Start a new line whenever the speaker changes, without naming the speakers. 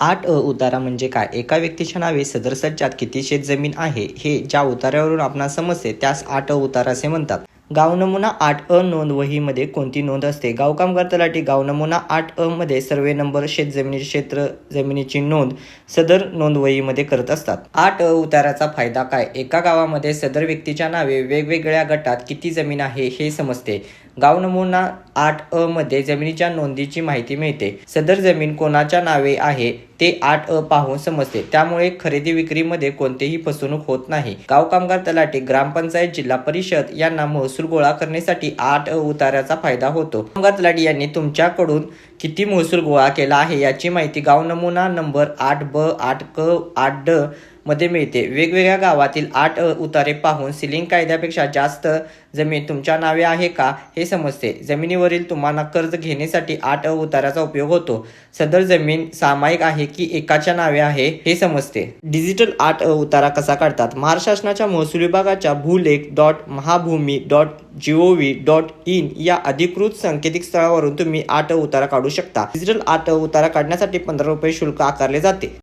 आठ अ उतारा म्हणजे काय? एका व्यक्तीच्या नावे सदर सज्जात किती शेत जमीन आहे? हे ज्या उतार्यावरून आपणास समजते त्यास आठ अ उतारा असे म्हणतात. गाव नमुना आठ अ नोंद वहीमध्ये कोणती नोंद असते? गाव कामगार तलाठी गाव नमुना आठ अ मध्ये सर्वे नंबर शेत जमिनीचे क्षेत्र जमिनीची नोंद सदर नोंद वहीमध्ये करत असतात. आठ अ उताराचा फायदा काय? एका गावामध्ये सदर व्यक्तीच्या नावे वेगवेगळ्या गटात किती जमीन आहे हे समजते. गाव नमुना आठ अ मध्ये जमिनीच्या नोंदीची माहिती मिळते. सदर जमीन कोणाच्या नावे आहे? ते आठ अ पाहून समजते. त्यामुळे खरेदी विक्रीमध्ये कोणतीही फसवणूक होत नाही. गाव कामगार तलाठी ग्रामपंचायत जिल्हा परिषद यांना महसूल गोळा करण्यासाठी आठ अ उतार्याचा फायदा होतो. कामगार तलाठी यांनी तुमच्याकडून किती महसूल गोळा केला आहे याची माहिती गाव नमुना नंबर आठ ब आठ क आठ ड मध्ये मिळते. वेगवेगळ्या गावातील आठ अ उतारे पाहून सिलिंग कायद्यापेक्षा जास्त जमीन तुमच्या नावे आहे का हे समजते. जमिनीवरील तुम्हाला कर्ज घेण्यासाठी आठ अ उताराचा उपयोग होतो. सदर जमीन सामायिक आहे की एकाच्या नावे आहे हे समजते. डिजिटल आठ अ उतारा कसा काढतात? महाराष्ट्र शासनाच्या महसूल विभागाच्या Bhulekh dot Mahabhumi dot G O V dot in या अधिकृत संकेतिक स्थळावरून तुम्ही आठ अ उतारा काढू शकता. डिजिटल आठ उतारा काढण्यासाठी पंधरा रुपये शुल्क आकारले जाते.